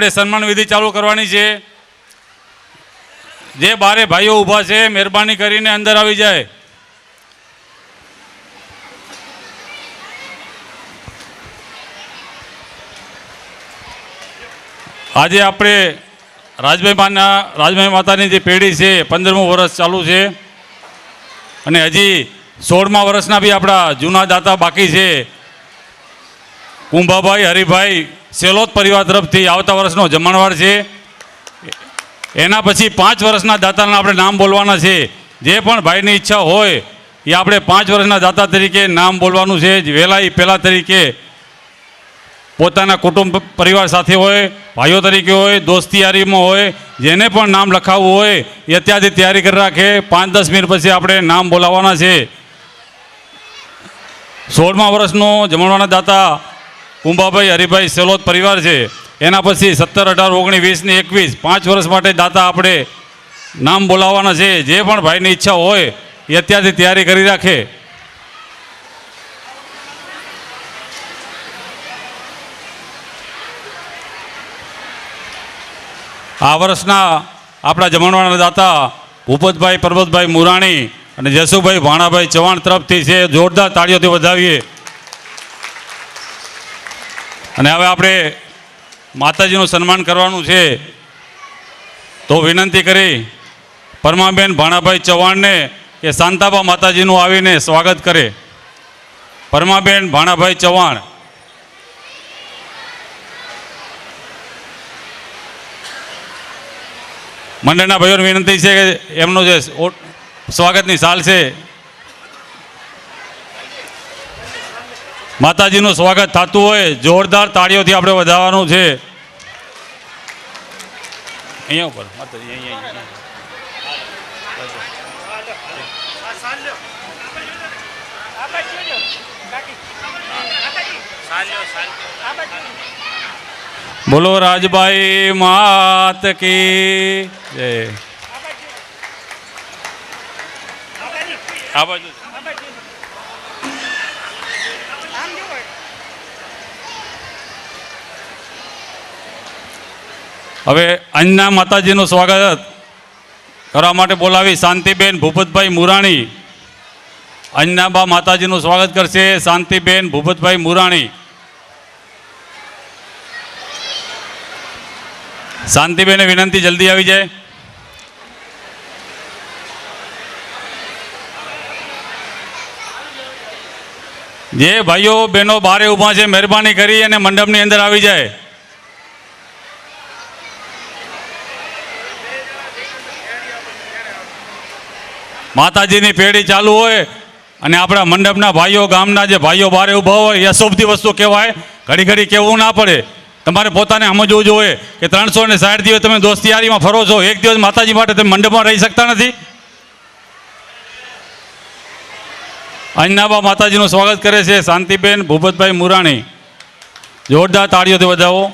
આપણે સન્માન વિધિ ચાલુ કરવાની છે. જે બારે ભાઈઓ ઊભા છે, મહેરબાની કરીને અંદર આવી જાય. આજે આપણે રાજભાઈ માના, રાજભાઈ માતાની જે પેઢી છે, પંદરમું વર્ષ ચાલુ છે. અને હજી સોળમા વર્ષના બી આપણા જૂના દાતા બાકી છે. કુંભાભાઈ, હરિભાઈ સેલોદ પરિવાર તરફથી આવતા વર્ષનો જમણવાર છે. એના પછી પાંચ વર્ષના દાતાના આપણે નામ બોલવાના છે. જે પણ ભાઈની ઈચ્છા હોય, એ આપણે પાંચ વર્ષના દાતા તરીકે નામ બોલવાનું છે. વહેલા એ પહેલાં તરીકે પોતાના કુટુંબ પરિવાર સાથે હોય, ભાઈઓ તરીકે હોય દોસ્તીયારીમાં હોય, જેને પણ નામ લખાવવું હોય, એ અત્યારથી તૈયારી કરી રાખે. પાંચ દસ મિનિટ પછી આપણે નામ બોલાવવાના છે. સોળમા વર્ષનો જમણવાના દાતા કુંભાભાઈ હરિભાઈ સેલોદ પરિવાર છે. એના પછી સત્તર અઢાર ઓગણીસ વીસ ને એકવીસ પાંચ વર્ષ માટે દાતા આપણે નામ બોલાવવાના છે. જે પણ ભાઈની ઈચ્છા હોય એ અત્યારથી તૈયારી કરી રાખે. આ વર્ષના આપણા જમણવાના દાતા ભૂપતભાઈ પરબતભાઈ મુરાણી અને જસુભાઈ ભાણાભાઈ ચૌહાણ તરફથી છે. જોરદાર તાળીઓથી વધાવીએ. અને હવે આપણે માતાજીનું સન્માન કરવાનું છે, તો વિનંતી કરી પરમાબેન ભાણાભાઈ ચૌહાણને કે શાંતાબા માતાજીનું આવીને સ્વાગત કરે. પરમાબેન ભાણાભાઈ ચૌહાણ. મંડળના ભાઈઓને વિનંતી છે કે એમનો જે સ્વાગતની સાલ છે માતાજીનું સ્વાગત થતું હોય, જોરદાર તાળીઓથી આપણે વધારવાનું છે. અહીંયા ઉપર. બોલો, રાજભાઈ માત કી જય. આ બાજુ. હવે અંજના માતાજીનું સ્વાગત કરવા માટે બોલાવી શાંતિબેન ભૂપતભાઈ મુરાણી. અંજનાબા માતાજીનું સ્વાગત કરશે શાંતિબેન ભૂપતભાઈ મુરાણી. શાંતિબેને વિનંતી જલ્દી આવી જાય. જે ભાઈઓ બહેનો બારે ઊભા છે, મહેરબાની કરી અને મંડપની અંદર આવી જાય. માતાજીની પેઢી ચાલુ હોય અને આપણા મંડપના ભાઈઓ, ગામના જે ભાઈઓ બારે ઊભા હોય, એ અશુભથી વસ્તુ કહેવાય. ઘડી ઘડી કહેવું ના પડે. તમારે પોતાને સમજવું જોઈએ કે ત્રણસો ને સાઠ દિવસ તમે દોસ્તિયારીમાં ફરો છો. એક દિવસ માતાજી માટે તમે મંડપમાં રહી શકતા નથી. અંજનાબા માતાજીનું સ્વાગત કરે છે શાંતિબેન ભૂપતભાઈ મુરાણી. જોરદાર તાળીઓથી વધાવો.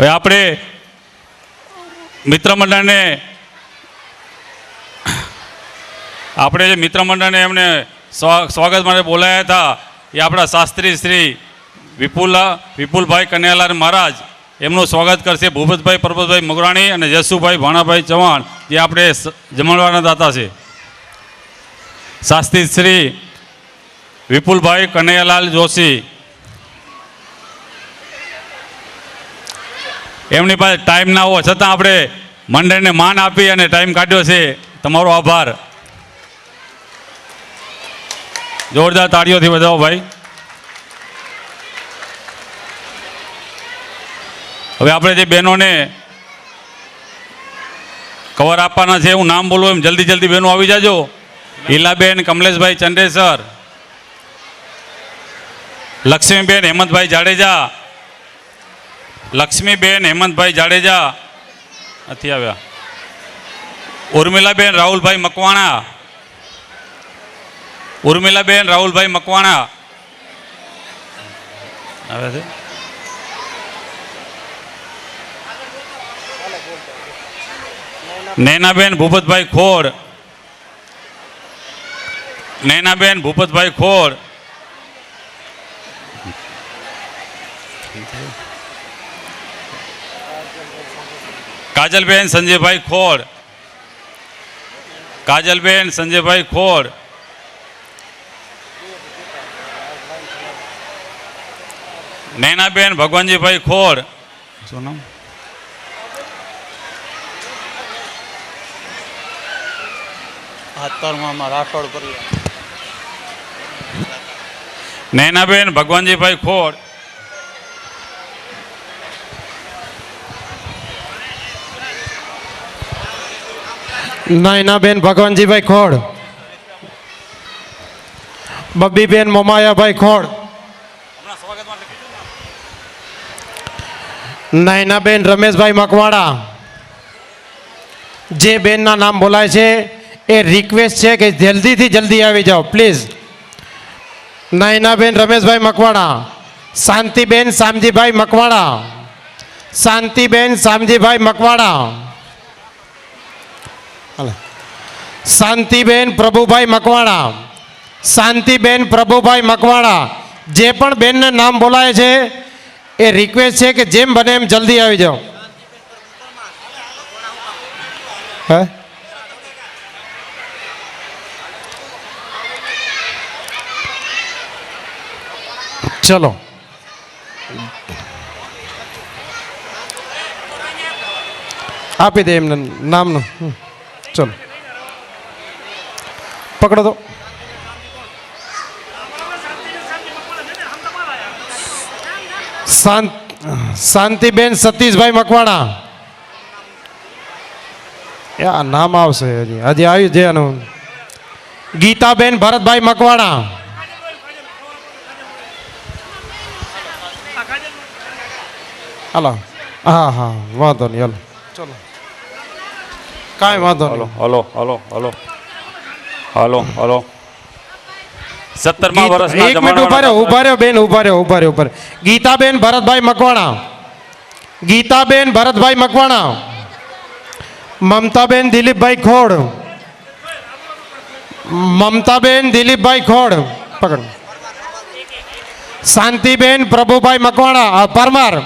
હવે આપણે મિત્ર મંડળને આપણે જે મિત્ર મંડળને એમને સ્વા- સ્વાગત માટે બોલાયા હતા, એ આપણા શાસ્ત્રી શ્રી વિપુલા, વિપુલભાઈ કન્યાલાલ મહારાજ, એમનું સ્વાગત કરશે ભૂપતભાઈ પરબતભાઈ મગરાણી અને જસુભાઈ ભાણાભાઈ ચૌહાણ, જે આપણે જમણવાના દાતા છે. શાસ્ત્રી શ્રી વિપુલભાઈ કનૈયાલાલ જોશી એમની પાસે ટાઈમ ના હોવા છતાં આપણે મંડળને માન આપી અને ટાઈમ કાઢ્યો છે. તમારો આભાર. જોરદાર તાળીઓથી વધાવો ભાઈ. હવે આપણે જે બહેનોને કવર આપવાના છે હું નામ બોલું એમ જલ્દી જલ્દી બહેનો આવી જાજો. ઈલાબેન, કમલેશભાઈ ચંડેસર, લક્ષ્મીબેન, હેમંતભાઈ જાડેજા લક્ષ્મીબેન, હેમંતભાઈ જાડેજા. નથી આવ્યા. ઉર્મિલાબેન, રાહુલભાઈ મકવાણા. ઉર્મિલાબેન, રાહુલભાઈ મકવાણા. આવે છે? નૈનાબેન, ભૂપતભાઈ ખોડ. નૈનાબેન, ભૂપતભાઈ ખોડ. કાજલબેન સંજયભાઈ ખોડ કાજલબેન સંજયભાઈ ખોડ નૈનાબેન ભગવાનજીભાઈ ખોડ શું નામ હાથરમાં રાઠોડ પરિવાર નૈનાબેન ભગવાનજીભાઈ ખોડ નાયનાબેન ભગવાનજીભાઈ ખોડ. બબ્બીબેન મોમાયાભાઈ ખોડ. નાયનાબેન રમેશભાઈ મકવાડા જે બેનના નામ બોલાય છે, એ રિક્વેસ્ટ છે કે જલ્દીથી જલ્દી આવી જાઓ પ્લીઝ નાયનાબેન રમેશભાઈ મકવાડા શાંતિબેન શામજીભાઈ મકવાડા શાંતિબેન શામજીભાઈ મકવાડા હાલે. શાંતિબેન પ્રભુભાઈ મકવાણા. શાંતિબેન પ્રભુભાઈ મકવાણા. જે પણ બેનને નામ બોલાય છે, એ રિક્વેસ્ટ છે કે જેમ બને એમ જલ્દી આવી જાઓ. હે? ચલો. આપી દે એમને નામનું. ચલો. પકડો તો. શાંત, શાંતિબેન સતીશભાઈ મકવાણા. આ નામ આવશે હજી. હજી આવ્યું છે એનું. ગીતાબેન ભરતભાઈ મકવાણા. હાલો. હા હા, વાંધો નહીં, હલો. ચલો. કાંઈ વાંધો hello hello hello hello. Hello hello. સત્તરમા વર્ષના એક મિનિટ ઊભા રહ્યો ઊભા રહ્યો બેન ઊભા રહ્યો ઊભા રહ્યો ઉપર ગીતાબેન ભરતભાઈ મકવાણા. ગીતાબેન ભરતભાઈ મકવાણા. મમતાબેન દિલીપભાઈ ખોડ. મમતાબેન દિલીપભાઈ ખોડ. પકડ. શાંતિબેન પ્રભુભાઈ મકવાણા પરમાર.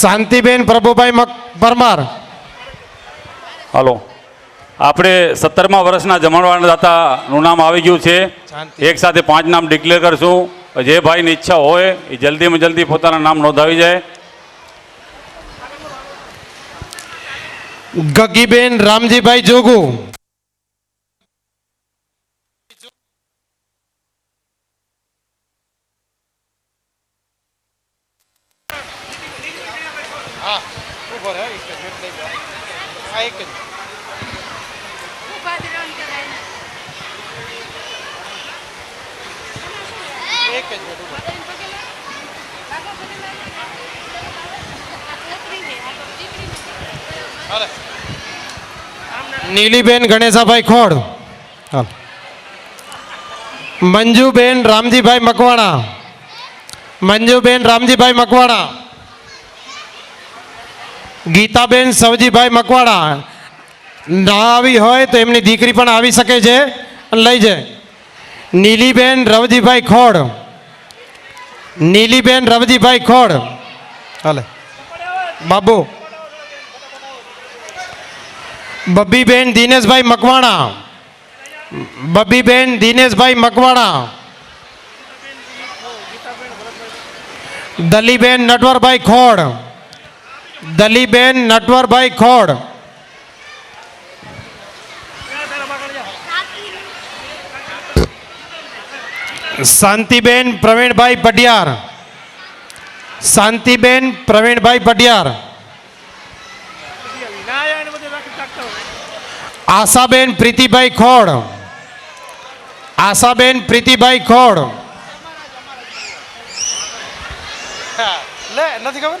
શાંતિબેન પ્રભુભાઈ પરમાર. હલો. આપણે સત્તરમા વર્ષના જમણવારના દાતાનું નામ આવી ગયું છે. એક સાથે પાંચ નામ ડિક્લેર કરશું. જે ભાઈની ઈચ્છા હોય એ જલ્દીમાં જલ્દી પોતાના નામ નોંધાવી જાય. ગગીબેન રામજીભાઈ જોગુ. નીલીબેન ગણેશાભાઈ ખોડ. મંજુબેન રામજીભાઈ મકવાણા. મંજુબેન રામજીભાઈ મકવાણા. ગીતાબેન સવજીભાઈ મકવાણા. ના આવી હોય તો એમની દીકરી પણ આવી શકે છે. અને લઈ જાય. નીલીબેન રવજીભાઈ ખોડ. નીલીબેન રવજીભાઈ ખોડ. હાલે. બાબુ. બબ્બીબેન દિનેશભાઈ મકવાણા. બબ્બીબેન દિનેશભાઈ મકવાણા. દલીબેન નટવરભાઈ ખોડ. દલીબેન નટવરભાઈ ખોડ. શાંતિબેન પ્રવીણભાઈ પટિયાર શાંતિબેન પ્રવીણભાઈ પટિયાર આશાબેન પ્રીતિભાઈ ખોડ આશાબેન પ્રીતિભાઈ ખોડ લે નથી ખબર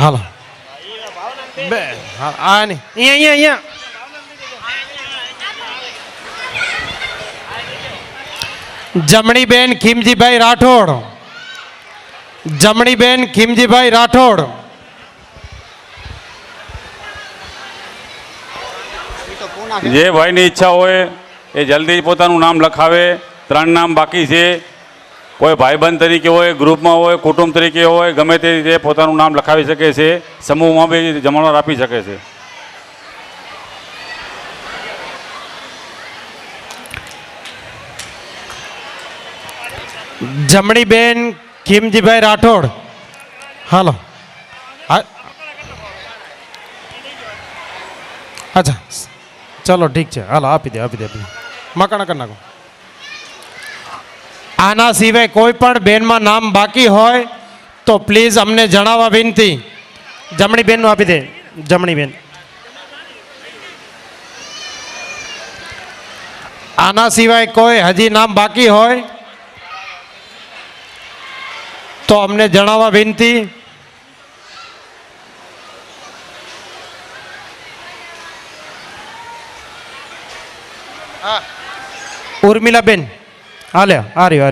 હાલો. બે હા આ નહીં અહીંયા અહીંયા અહીંયા. જમણીબેન ખીમજીભાઈ રાઠોડ. જમણી બેન ખીમજીભાઈ રાઠોડ. જે ભાઈની ઈચ્છા હોય એ જલ્દી પોતાનું નામ લખાવે. ત્રણ નામ બાકી છે. કોઈ ભાઈબંધ તરીકે હોય, ગ્રુપમાં હોય, કુટુંબ તરીકે હોય, ગમે તે રીતે પોતાનું નામ લખાવી શકે છે, સમૂહમાં બી જમણવાર આપી શકે છે. જમણી બેન કિમજીભાઈ રાઠોડ. હાલો. અચ્છા. ચલો ઠીક છે. હાલો, આપી દે આપી દે, આપી મકાણા કરી નાખો. આના સિવાય કોઈ પણ બેનમાં નામ બાકી હોય તો પ્લીઝ અમને જણાવવા વિનંતી. જમણી બેનનું આપી દે. જમણી બેન. આના સિવાય કોઈ હજી નામ બાકી હોય તો અમને જણાવવા વિનંતી. ઉર્મિલાબેન. હાલ્યો આ હારી આ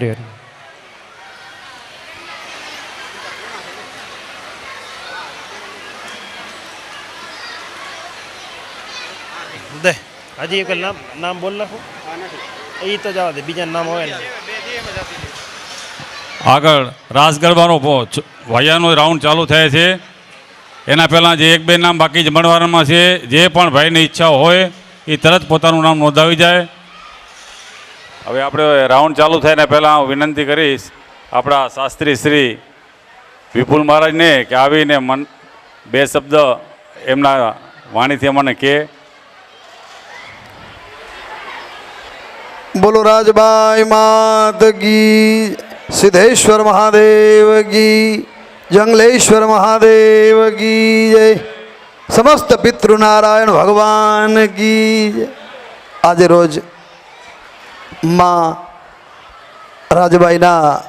દે. હજી એક નામ નામ બોલ નાખો. એ તો જવા દે બીજા નામ હોય ને. જે જ આગળ રાસ ગરબાનો પો- ચ- રાઉન્ડ ચાલુ થાય છે. એના પહેલાં જે એક બે નામ બાકી જમણવારમાં છે. જે પણ ભાઈની ઈચ્છા હોય એ તરત પોતાનું નામ નોંધાવી જાય. હવે આપણે રાઉન્ડ ચાલુ થાય ને પહેલાં હું વિનંતી કરીશ આપણા શાસ્ત્રી શ્રી વિપુલ મહારાજને કે આવીને મન બે શબ્દ એમના વાણીથી અમને કહે બોલો રાજભાઈ માત કી, સિદ્ધેશ્વર મહાદેવ ગી જંગલેશ્વર મહાદેવ કી જય. સમસ્ત પિતૃનારાયણ ભગવાન ગી આજે રોજ માં રાજભાઈના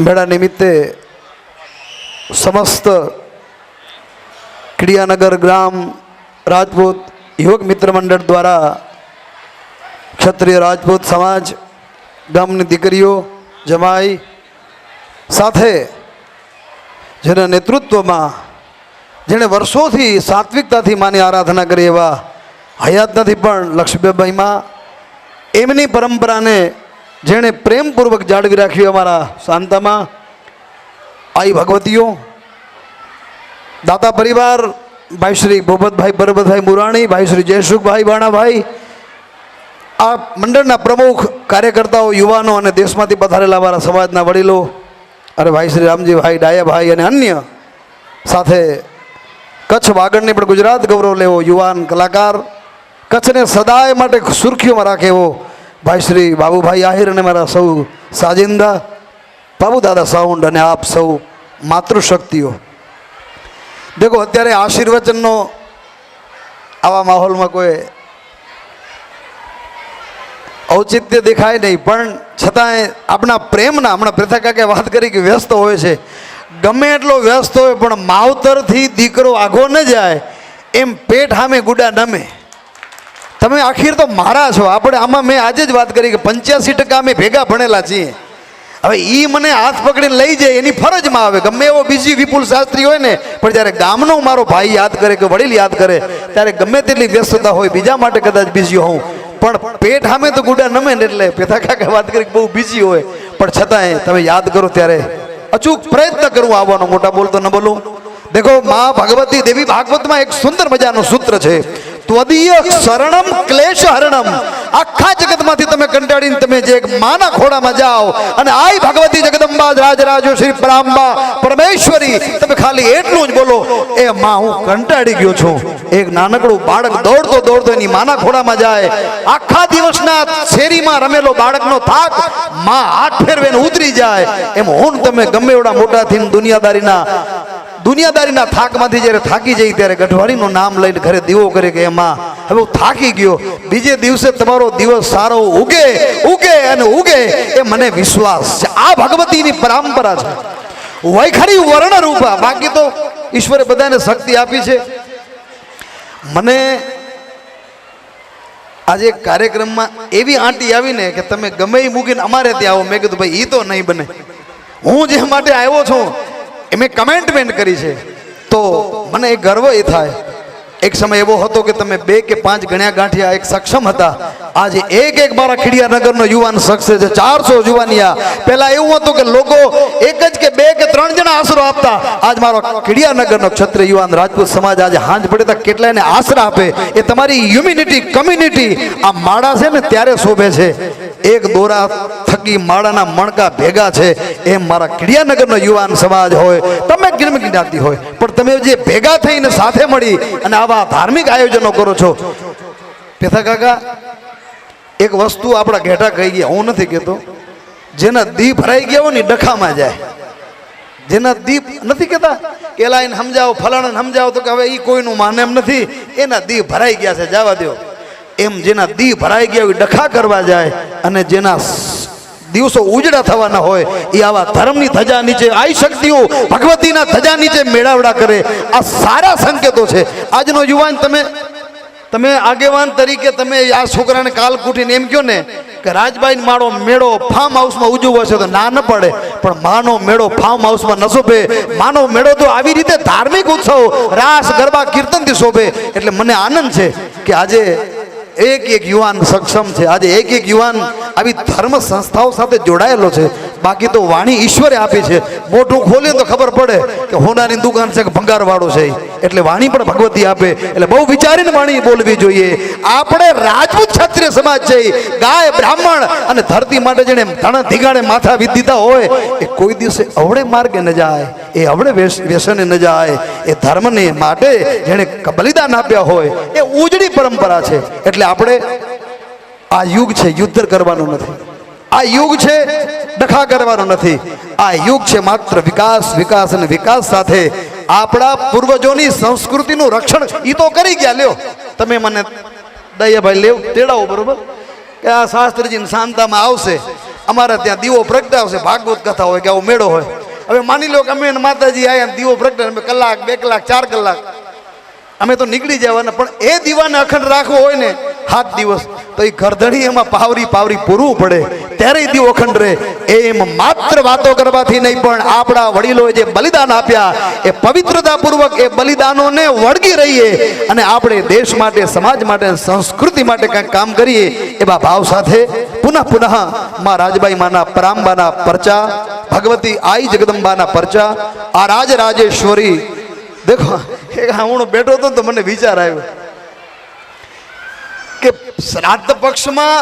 મેળા નિમિત્તે સમસ્ત ક્રિયાનગર ગ્રામ રાજપૂત યુવક મિત્ર મંડળ દ્વારા ક્ષત્રિય રાજપૂત સમાજ ગામની દીકરીઓ જમાઈ સાથે જેના નેતૃત્વમાં જેણે વર્ષોથી સાત્વિકતાથી માની આરાધના કરી એવા હયાતનાથી પણ લક્ષ્મીબાઈમાં એમની પરંપરાને જેણે પ્રેમપૂર્વક જાળવી રાખી અમારા શાંતામાં આઈ ભગવતીઓ, દાતા પરિવાર, ભાઈ શ્રી ભૂપતભાઈ પરબતભાઈ મુરાણી, ભાઈ શ્રી જયસુખભાઈ બાણાભાઈ આ મંડળના પ્રમુખ, કાર્યકર્તાઓ, યુવાનો અને દેશમાંથી પધારેલા અમારા સમાજના વડીલો, અરે ભાઈ શ્રી રામજીભાઈ ડાયાભાઈ અને અન્ય સાથે કચ્છ વાગડની પણ ગુજરાત ગૌરવ લેવો યુવાન કલાકાર કચ્છને સદાય માટે સુર્ખીઓમાં રાખે એવો ભાઈ શ્રી બાબુભાઈ આહિર અને મારા સૌ સાજિંદા બાબુ દાદા સાઉન્ડ અને આપ સૌ માતૃશક્તિઓ. દેખો, અત્યારે આશીર્વચનનો આવા માહોલમાં કોઈ ઔચિત્ય દેખાય નહીં, પણ છતાંય આપણા પ્રેમના, હમણાં પ્રથા કાકે વાત કરી કે વ્યસ્ત હોય છે. ગમે એટલો વ્યસ્ત હોય, પણ માવતરથી દીકરો આઘો ન જાય, એમ પેટ સામે ગુડા નમે. તમે આખીર તો મારા છો. આપણે આમાં મેં આજે જ વાત કરી કે પંચ્યાસી ટકા અમે ભેગા ભણેલા છીએ. હવે એ મને હાથ પકડીને લઈ જાય એની ફરજમાં આવે. ગમે એવો બીજી વિપુલ શાસ્ત્રી હોય ને, પણ જ્યારે ગામનો મારો ભાઈ યાદ કરે કે વડીલ યાદ કરે, ત્યારે ગમે તેટલી વ્યસ્તતા હોય, બીજા માટે કદાચ બીજી હોઉં. પણ પેટ સામે તો ગુડા નમે ને એટલે પેથા કાકા વાત કરી બહુ બીજી હોય. પણ છતાંય તમે યાદ કરો ત્યારે અચૂક પ્રયત્ન કરું આવવાનો. મોટા બોલતો ન બોલું. દેખો, મા ભગવતી દેવી ભાગવતમાં એક સુંદર મજાનું સૂત્ર છે. ત્વદીય શરણમ ક્લેશ હરણમ આખા જગતમાંથી તમે કંટાળીને તમે જે માના ખોડામાં જાઓ અને આઈ ભગવતી જગદંબા, રાજરાજો, શ્રી પરાંબા, પરમેશ્વરી, તમે ખાલી એટલું જ બોલો, એ માં, હું કંટાળી ગયો છું. એક નાનકડું બાળક દોડતો દોડતો એની માના ખોડામાં જાય. આખા દિવસના શેરીમાં રમેલો બાળકનો થાકમાં હાથ ફેરવીને ઉતરી જાય. એમ હું તમે ગમે એવડા મોટા થઈને દુનિયાદારીના દુનિયાદારીના થાકમાંથી જ્યારે થાકી જઈ ત્યારે ગઢવાડીનું નામ લઈને ઘરે દીવો કરે કે એમાં, હવે હું થાકી ગયો. બીજે દિવસે તમારો દિવસ સારો ઉગે ઉગે અને ઉગે. એ મને વિશ્વાસ છે. આ ભગવતીની પરંપરા છે. વૈખરી વર્ણ રૂપા. બાકી તો ઈશ્વરે બધાને શક્તિ આપી છે. મને આજે કાર્યક્રમમાં એવી આંટી આવીને કે તમે ગમે મૂકીને અમારે ત્યાં આવો. મેં કીધું, ભાઈ એ તો નહીં બને. હું જે માટે આવ્યો છું એ મેં કમેન્ટમેન્ટ કરી છે. તો મને એ ગર્વ એ થાય. એક સમય એવો હતો કે તમે બે કે પાંચ ગણ્યા ગાંઠિયા એક સક્ષમ હતા. આજે એક એક મારા ખીડિયાનગરનો યુવાન શખ્સ છે ચારસો યુવાનિયા પહેલા એવું હતું કે લોકો એક જ કે બે કે ત્રણ જણા આશરો આપતા. આજ મારો ખીડિયાનગરનો ક્ષત્રિય યુવાન રાજપૂત સમાજ આજે હાંજ પડે તો કેટલાયને આશરા આપે. એ તમારી હ્યુમિનિટી કમ્યુનિટી આ માળા છે ને ત્યારે શોભે છે. એક દોરા થકી માળાના મણકા ભેગા છે. એમ મારા ખીડિયાનગરનો યુવાન સમાજ હોય, તમે ગિરમ જ્ઞાતિ હોય, પણ તમે જે ભેગા થઈને સાથે મળી અને આવા ધાર્મિક આયોજનો કરો છો. પેથા કાકા, એક વસ્તુ આપણા ઘેટા કહી ગયા, હું નથી કહેતો. જેના દી ભરાઈ ગયા હોય ને ડખામાં જાય. જેના દીપ નથી કહેતા કે એલા સમજાવો, ફલાણાને સમજાવો તો કે હવે એ કોઈનું માને એમ નથી. એના દીપ ભરાઈ ગયા છે, જવા દો એમ જેના દી ભરાઈ ગયા હોય, ડખા કરવા જાય અને જેના દિવસો ઉજડા થવાના હોય, એ આવા ધર્મની ધજા નીચે આઈ શક્તિઓ ભગવતીના ધજા નીચે મેળાવડા કરે. આ સારા સંકેતો છે. આજનો યુવાન તમે તમે આગેવાન તરીકે તમે આ છોકરાને કાલ કૂટીને એમ કહો ને કે રાજભાઈ મારો મેળો ફાર્મ હાઉસમાં ઉજવવો છે તો ના ન પડે. પણ માનો મેળો ફાર્મ હાઉસમાં ન શોભે. માનો મેળો તો આવી રીતે ધાર્મિક ઉત્સવ, રાસ, ગરબા, કીર્તનથી શોભે. એટલે મને આનંદ છે કે આજે એક એક યુવાન સક્ષમ છે. આજે એક એક યુવાન આવી ધર્મ સંસ્થાઓ સાથે જોડાયેલો છે. બાકી તો વાણી ઈશ્વરે આપી છે. મોઢું ખોલીએ તો ખબર પડે કે હોનાની દુકાન છે કે ભંગારવાળો છે. એટલે વાણી પણ ભગવતી આપે. એટલે બહુ વિચારીને વાણી બોલવી જોઈએ. આપણે રાજપૂત ક્ષત્રિય સમાજ છે. ગાય, બ્રાહ્મણ અને ધરતી માટે જેને ધણા, ધીગાણે માથા વી દીધા હોય, એ કોઈ દિવસે અવળે માર્ગે ન જાય. એ અવળે વ્યસને ન જાય. એ ધર્મને માટે જેણે બલિદાન આપ્યા હોય, એ ઉજળી પરંપરા છે. એટલે આપણે આ યુગ છે, યુદ્ધ કરવાનું નથી. આ યુગ છે, ડખા કરવાનો નથી. આ યુગ છે માત્ર વિકાસ વિકાસ અને વિકાસ સાથે. આપણા પૂર્વજોની સંસ્કૃતિનું રક્ષણ એ તો કરી ગયા, લ્યો. તમે મને દયાભાઈ લેવ, તેડાવો, બરોબર? કે આ શાસ્ત્રીજી શાંતામાં આવશે. અમારે ત્યાં દીવો પ્રગટાવશે, ભાગવત કથા હોય કે આવો મેળો હોય. હવે માની લો કે અમે માતાજી આયા દીવો પ્રગટાવે અમે કલાક, બે કલાક, ચાર કલાક. અમે તો નીકળી જવાના, પણ એ દીવાને અખંડ રાખવો હોય ને સાત દિવસ, તો એ ગરદડી એમાં પાવરી પાવરી પૂરવું પડે. ત્યારે દીવો અખંડ રહે. એમ માત્ર વાતો કરવાથી નહીં, પણ આપણા વડીલોએ જે બલિદાન આપ્યા, એ પવિત્રતાપૂર્વક એ બલિદાનોને વળગી રહીએ અને આપણે દેશ માટે, સમાજ માટે, સંસ્કૃતિ માટે કંઈક કામ કરીએ, એવા ભાવ સાથે પુનઃ પુનઃ મા રાજબાઈ માના પરાંબાના પરચા, ભગવતી આઈ જગદંબાના પરચા, આ રાજ રાજેશ્વરી, દેખો એક હું બેઠો હતો તો મને વિચાર આવ્યો કે શ્રાદ્ધ પક્ષમાં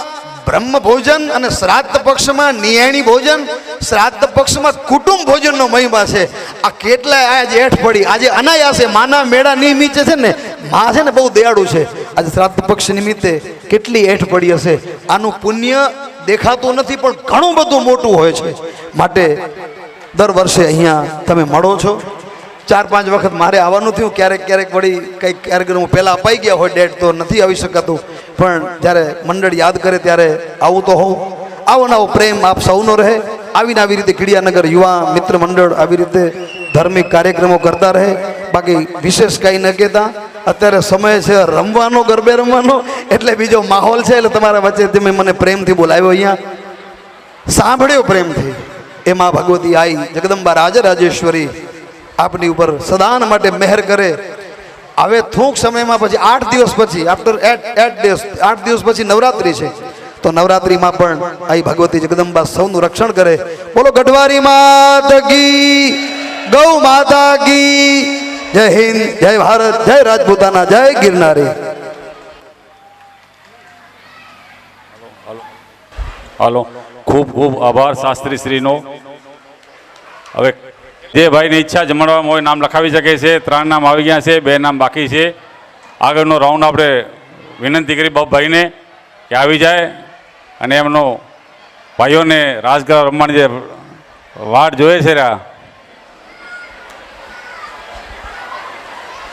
બ્રહ્મ ભોજન અને શ્રાદ્ધ પક્ષમાં નિયાણી ભોજન, શ્રાદ્ધ પક્ષમાં કુટુંબ ભોજનનો મહિમા છે. આ કેટલાય આજે હેઠ પડી. આજે અનાયાસે માના મેળા નિમિત્તે છે ને, મા છે ને બહુ દયાળુ છે. આજે શ્રાદ્ધ પક્ષ નિમિત્તે કેટલી હેઠ પડી હશે. આનું પુણ્ય દેખાતું નથી, પણ ઘણું બધું મોટું હોય છે. માટે દર વર્ષે અહીંયા તમે મળો છો. ચાર, પાંચ વખત મારે આવવાનું થયું, ક્યારેક ક્યારેક વળી કંઈક ક્યારેક હું પહેલાં અપાઈ ગયા હોય, ડેટ તો નથી આવી શકાતું. પણ જ્યારે મંડળ યાદ કરે ત્યારે આવું તો હોઉં. આવો નવો પ્રેમ આપ સૌનો રહે. આવીને આવી રીતે કીડિયાનગર યુવા મિત્ર મંડળ આવી રીતે ધાર્મિક કાર્યક્રમો કરતા રહે. બાકી વિશેષ કંઈ ન કહેતા. અત્યારે સમય છે રમવાનો, ગરબે રમવાનો. એટલે બીજો માહોલ છે, એટલે તમારા વચ્ચે તમે મને પ્રેમથી બોલાવ્યો અહીંયા. સાંભળ્યો પ્રેમથી. એમાં ભગવતી આઈ જગદંબા રાજરાજેશ્વરી. આપની ઉપર સદાન માટે મહેર કરે. હવે થૂંક સમયમાં પછી આઠ દિવસ પછી આફ્ટર એટ એટ ડેસ આઠ દિવસ પછી નવરાત્રિ છે. તો નવરાત્રિમાં પણ આ ભગવતી જગદંબા સૌનું રક્ષણ કરે. બોલો, ગઢવારી માતા ગી ગૌ માતા ગી જય હિન્દ, જય ભારત, જય રાજપૂતાના, જય ગિરનારી. હાલો ખૂબ ખૂબ આભાર શાસ્ત્રી શ્રીનો હવે જે ભાઈની ઈચ્છા જમાડવામાં હોય નામ લખાવી શકે છે. ત્રણ નામ આવી ગયા છે, બે નામ બાકી છે. આગળનો રાઉન્ડ આપણે વિનંતી કરી ભાઈને કે આવી જાય અને એમનો ભાઈઓને રાજગરા રમવાની જે વાટ જોઈએ છે રહ્યા